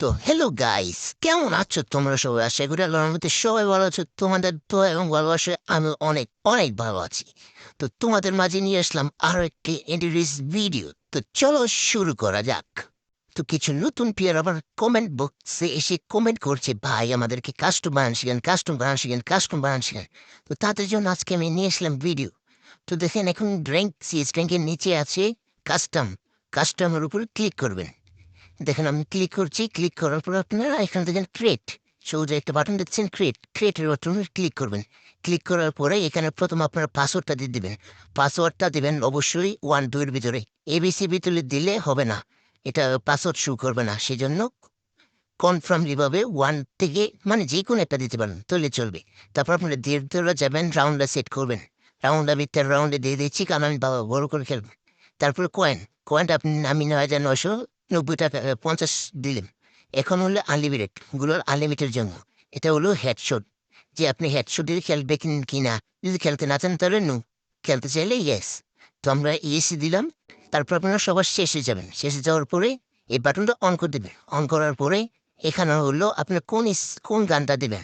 তো hello guys কেমন আছো? তোমরা সবাই আশা করি আল্লাহর মধ্যে সবাই ভালো আছো। তোমাদের তো এবং ভালোবাসে আমি অনেক অনেক ভালো আছি। তো, তোমাদের মাঝে নিয়ে আসলাম আরও একটি ইন্টারিস ভিডিও তো, চলো শুরু করা যাক। তো, কিছু নতুন প্লেয়ার আবার কমেন্ট বক্সে এসে কমেন্ট করছে, ভাই, আমাদেরকে কাস্টম বানান শিখেন কাস্টম বানান শিখেন কাস্টম বানান শিখেন। তো, তাদের জন্য আজকে আমি নিয়ে আসলাম ভিডিও তো, দেখেন, এখন র্যাঙ্ক সিএস র্যাঙ্কের নিচে আছে কাস্টম কাস্টমের উপর ক্লিক করবেন। দেখেন, আমি ক্লিক করছি ক্লিক করার পর আপনারা এখান থেকে ক্রিয়েট সৌজে একটা বাটন দেখছেন ক্রিয়েট ক্রিয়েটের বাটনে ক্লিক করবেন। ক্লিক করার পরে এখানে প্রথম আপনার পাসওয়ার্ডটা দিয়ে দিবেন। পাসওয়ার্ডটা দিবেন অবশ্যই ওয়ানের ভিতরে। এবিসি ভিতরে দিলে হবে না। এটা পাসওয়ার্ড শু করবে না। সেজন্য কনফার্ম যেভাবে ওয়ান থেকে মানে যে কোনো একটা দিতে পারেন, তাহলে চলবে। তারপর আপনারা ধীরে যাবেন রাউন্ডটা সেট করবেন। রাউন্ড আমি তার রাউন্ডে দিয়ে দিচ্ছি, কারণ আমি বড় করে খেলব। তারপরে কয়েন কয়েনটা আপনি, আমি নয় হাজার নশো নব্বই টাকা পঞ্চাশ দিলেন। এখন হলো আনলিমিটেডগুলোর আনলিমিটেড জন্য। এটা হলো হেডশট যে আপনি হেডশট দিয়ে খেলবে কিন- কিনা, যদি খেলতে না চান তাহলে নো খেলতে চাইলে ইয়েস তো আমরা ইয়েসি দিলাম, তারপর আপনারা সবার শেষে যাবেন। শেষে যাওয়ার পরে এই বাটনটা অন করে দেবেন। অন করার পরে এখানে হলো আপনার কোন কোন গানটা দেবেন?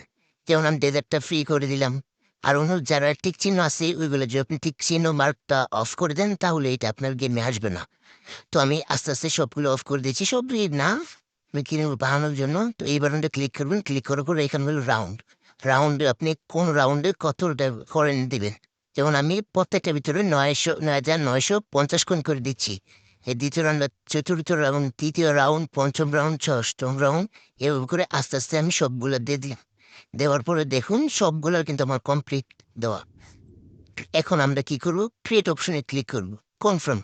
যেমন আমি ডেজার্টটা ফ্রি করে দিলাম। আর অন্য যারা টিক চিহ্ন আছে, ওইগুলো যদি আপনি টিক চিহ্ন মার্কটা অফ করে দেন, তাহলে এটা আপনার গেমে আসবে না। তো আমি আস্তে আস্তে সবগুলো অফ করে দিয়েছি। সব না, আমি কিনে বানানোর জন্য। তো এই বাটনটা ক্লিক করবেন। ক্লিক করার পরে এখানে হলো রাউন্ড রাউন্ডে আপনি কোন রাউন্ডে কতটা করেন দিবেন? যেমন আমি প্রত্যেকটা ভিতরে নয়শো নয় হাজার নয়শো পঞ্চাশ কোন করে দিচ্ছি। এই দ্বিতীয় রাউন্ড চতুর্থ রাউন্ড তৃতীয় রাউন্ড পঞ্চম রাউন্ড ষষ্ঠম রাউন্ড এভাবে করে আস্তে আস্তে আমি সবগুলো দিয়ে দিলাম। দেওয়ার পরে দেখুন সবগুলো কিন্তু আমার কমপ্লিট দেওয়া। এখন আমরা কি করব? ক্রিয়েট অপশনে ক্লিক করব। কনফার্ম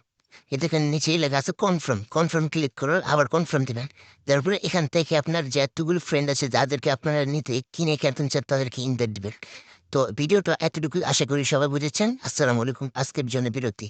এটাকে নিচেই লেখা আছে কনফার্ম কনফার্ম ক্লিক করে আবার কনফার্ম দেবেন। তারপরে এখান থেকে আপনার যে এতগুলো ফ্রেন্ড আছে, যাদেরকে আপনারা নিতে কিনে খেলতেন চান, তাদেরকে ইনভাইট দেবেন। তো ভিডিওটা এতটুকু আশা করি সবাই বুঝেছেন। আসসালামু আলাইকুম। আজকের জন্য বিরতি।